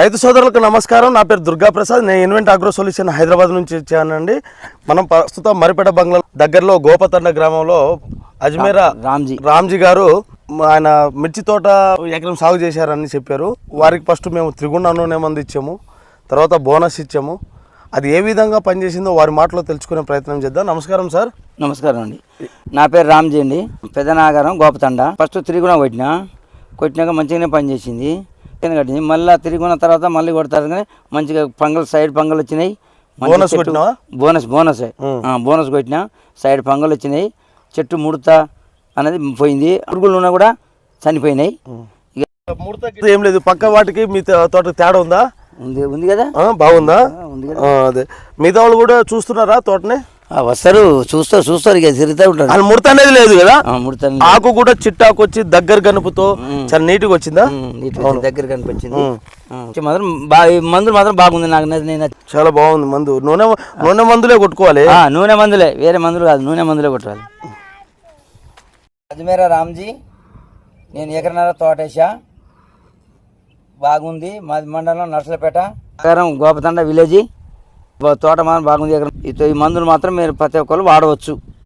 రైతు సోదరులకు నమస్కారం. నా పేరు దుర్గా ప్రసాద్. నేను ఇన్వెంట్ అగ్రో సొల్యూషన్ హైదరాబాద్ నుంచి వచ్చానండి. మనం ప్రస్తుతం మరిపేట బంగ్లా దగ్గరలో గోపతండ గ్రామంలో అజ్మీరా రామ్జీ. రామ్జీ గారు ఆయన మిర్చి తోట ఎకరం సాగు చేశారని చెప్పారు. వారికి ఫస్ట్ మేము త్రిగుణ నూనె మందు ఇచ్చాము. తర్వాత బోనస్ ఇచ్చాము. అది ఏ విధంగా పనిచేసిందో వారి మాటలో తెలుసుకునే ప్రయత్నం చేద్దాం. నమస్కారం సార్. నమస్కారం అండి. నా పేరు రామ్జీ అండి. పెదనాగారం గోపతండ. ఫస్ట్ తిరుగున కొట్టిన. కొట్టినాక మంచిగానే పనిచేసింది. కట్టింది. మళ్ళీ తిరుగున్న తర్వాత మళ్ళీ కొడతారు కానీ మంచిగా పంగల్ సైడ్ పంగలు వచ్చినాయి. బోనస్? Bonus bonus. బోనస్ కొట్టిన. సైడ్ పంగలు వచ్చినాయి. చెట్టు ముడత అనేది పోయింది. పురుగులు ఉన్నా కూడా చనిపోయినాయి. ఇక ఏం లేదు. పక్క వాటికి మీ తోటకి తేడా ఉందా? ఉంది ఉంది కదా? బాగుందా? ఉంది కదా. అదే. మిగతా వాళ్ళు కూడా చూస్తున్నారా తోటని? వస్తారు చూస్తారు చూస్తారు ఇక తిరుగుతూ ఉంటారు. అది ముడత అనేది లేదు కదా? ఆ, ముడతలు ఆకు కూడా చిట్టాకు వచ్చి దగ్గర గనుపుతో చాలా నీట్గా వచ్చిందా? దగ్గర కనిపించింది మాత్రం మందులు మాత్రం బాగుంది నాకు నేను చాలా బాగుంది మందు. నూనె నూనె మందులే కొట్టుకోవాలి? నూనె మందులే వేరే మందులు కాదు నూనె మందులే కొట్టాలి అజ్మేరా రామ్జీ నేను ఎకరన్నర తోటేసా బాగుంది మాది మండలం నర్సలపేట. గోపతండ విలేజ్. తోట మాత్రం బాగుంది ఈ- ఈ మందులు మాత్రం మీరు ప్రతి ఒక్కరు వాడవచ్చు.